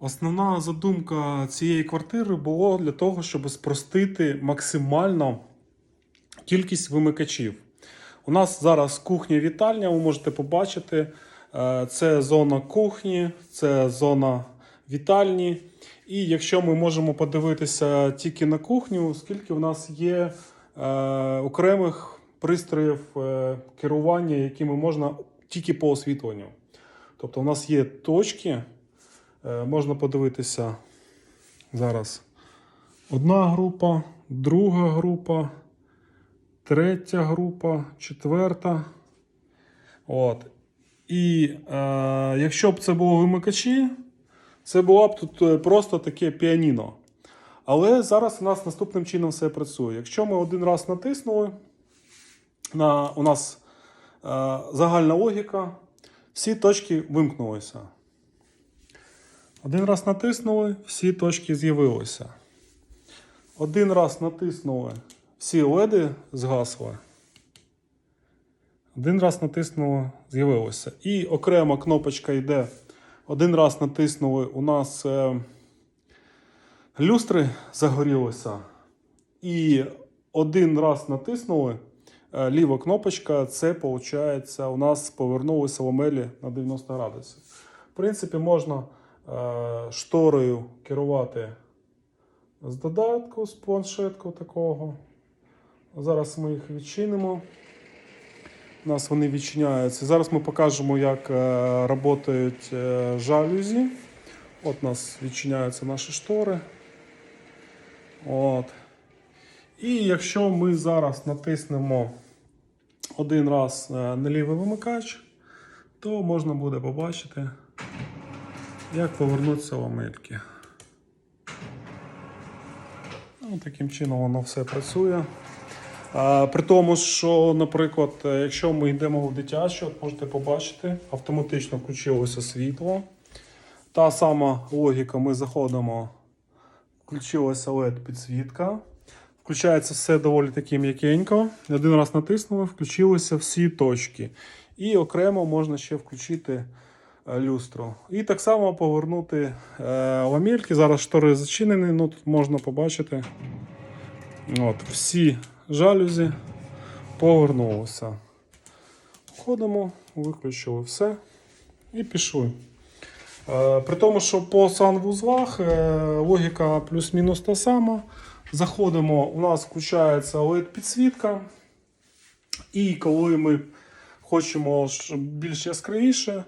Основна задумка цієї квартири було для того, щоб спростити максимально кількість вимикачів. У нас зараз кухня-вітальня, ви можете побачити. Е, Це зона кухні, це зона вітальні. І якщо ми можемо подивитися тільки на кухню, скільки в нас є е, окремих пристроїв е, керування, якими можна тільки по освітленню. Тобто, у нас є точки, можна подивитися зараз. Одна група, друга група, третя група, четверта. От. І е, якщо б це було вимикачі, це було б тут е, просто таке піаніно. Але зараз у нас наступним чином все працює. Якщо ми один раз натиснули, на, у нас е, загальна логіка, всі точки вимкнулися. Один раз натиснули, всі точки з'явилися. Один раз натиснули, всі леди згасли. Один раз натиснули, з'явилося. І окрема кнопочка йде. Один раз натиснули, у нас е, люстри загорілися. І один раз натиснули, е, ліва кнопочка, це виходить, у нас повернулися ламелі на 90 градусів. В принципі, можна шторою керувати з додатку, з планшетку такого. Зараз ми їх відчинимо. У нас вони відчиняються. Зараз ми покажемо, як е, працюють е, жалюзі. От у нас відчиняються наші штори. От. І якщо ми зараз натиснемо один раз е, на лівий вимикач, то можна буде побачити, як повернуться ламельки. Ну, таким чином воно все працює. А, При тому, що, наприклад, е, якщо ми йдемо в дитячу, от можете побачити, автоматично включилося світло. Та сама логіка, ми заходимо, включилася LED підсвітка. Включається все доволі таки м'якенько. Один раз натиснули, включилися всі точки. І окремо можна ще включити люстру. І так само повернути е, ламельки. Зараз штори зачинені, ну тут можна побачити. От, всі жалюзі повернулися. Входимо, виключили все і пішли. Е, При тому, що по санвузлах е, логіка плюс-мінус та сама. Заходимо, у нас включається LED-підсвітка. І коли ми хочемо щоб більш яскравіше,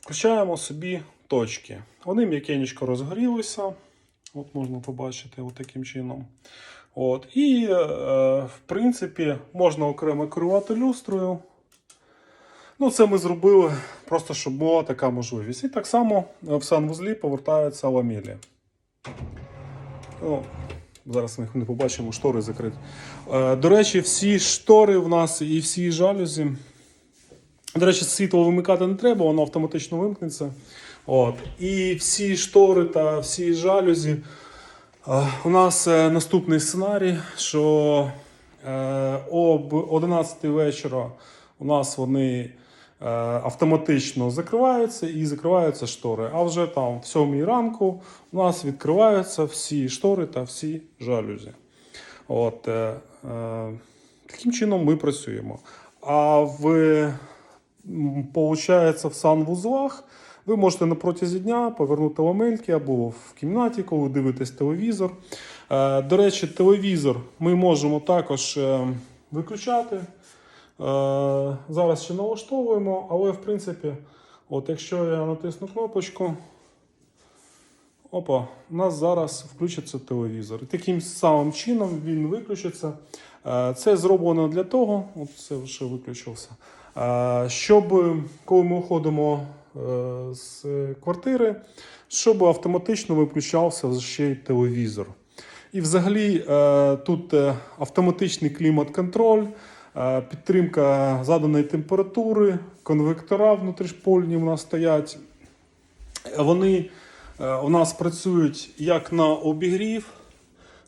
включаємо собі точки. Вони м'якенечко розгорілися. От можна побачити от таким чином. От. І, е, в принципі, можна окремо керувати люстрою. Ну, це ми зробили просто, щоб була така можливість. І так само в санвузлі повертаються ламелі. Ну, зараз ми їх не побачимо, штори закриті. Е, До речі, всі штори в нас і всі жалюзі. До речі, світло вимикати не треба, воно автоматично вимкнеться. От. І всі штори та всі жалюзі. У нас е, наступний сценарій, що е, об 11 вечора у нас вони е, автоматично закриваються і закриваються штори. А вже там в 7 ранку у нас відкриваються всі штори та всі жалюзі. От, таким чином ми працюємо. А в, получається, в санвузлах ви можете на протязі дня повернути ламельки або в кімнаті, коли дивитесь телевізор. Е, До речі, телевізор ми можемо також е, виключати. Е, Зараз ще налаштовуємо, але в принципі, от якщо я натисну кнопочку, опа, у нас зараз включиться телевізор. Таким самим чином він виключиться. Це зроблено для того, от це вже виключився, щоб коли ми виходимо е, з квартири, щоб автоматично виключався ще й телевізор. І взагалі е, тут е, автоматичний клімат-контроль, е, підтримка заданої температури, конвектора внутрішпольні у нас стоять. Вони е, у нас працюють як на обігрів,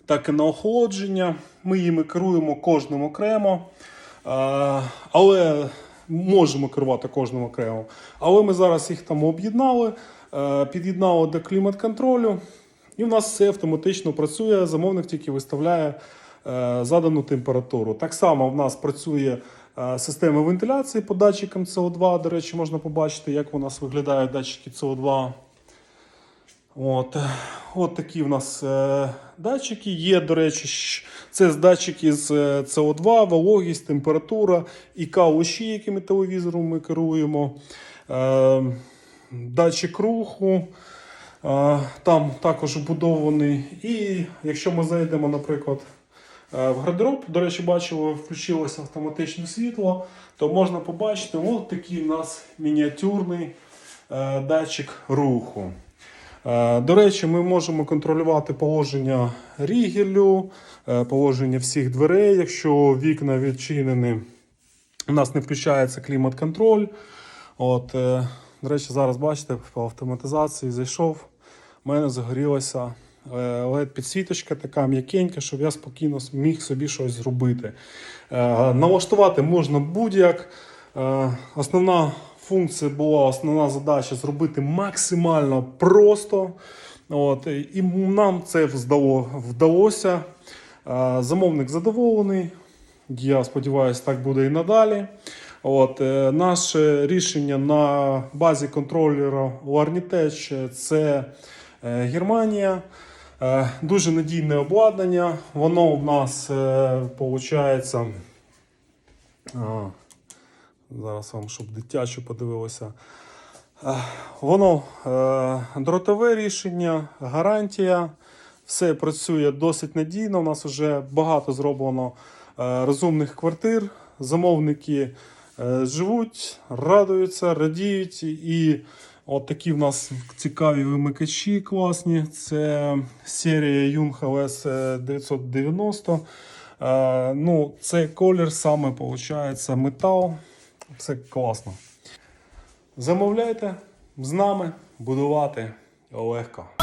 так і на охолодження. Ми їми керуємо кожним окремо. Е, Але можемо керувати кожним окремо. Але ми зараз їх там об'єднали. е, під'єднали до клімат-контролю, і в нас все автоматично працює. Замовник тільки виставляє е, задану температуру. Так само в нас працює е, система вентиляції по датчикам СО2. До речі, можна побачити, як у нас виглядають датчики СО2. От, от такі в нас е, датчики є. До речі, це датчики з е, СО2, вологість, температура і кауші, якими телевізором ми керуємо. Е, датчик руху. там також вбудований. І якщо ми зайдемо, наприклад, в гардероб, до речі, бачили, включилося автоматичне світло, то можна побачити, от такий у нас мініатюрний датчик руху. Е, До речі, ми можемо контролювати положення рігелю, е, положення всіх дверей. Якщо вікна відчинені, у нас не включається клімат-контроль. От, е, до речі, зараз бачите, по автоматизації зайшов. У мене загорілася led підсвіточка така м'якенька, щоб я спокійно міг собі щось зробити. Налаштувати можна будь-як. Основна функція була, основна задача зробити максимально просто. От, і нам це вдало, вдалося. Е, Замовник задоволений. Я сподіваюся, так буде і надалі. От, е, наше рішення на базі контролера Warnitech – це е, Германія. Дуже надійне обладнання. Воно в нас виходить. Зараз вам, щоб дитяче подивилося. Е, Воно е, дротове рішення, гарантія. Все працює досить надійно. У нас вже багато зроблено е, розумних квартир. Замовники живуть, радуються, радіють. І от такі в нас цікаві вимикачі класні. Це серія Jung LS 990. Е, ну, цей колір саме виходить метал. Все класно. Замовляйте з нами будувати легко.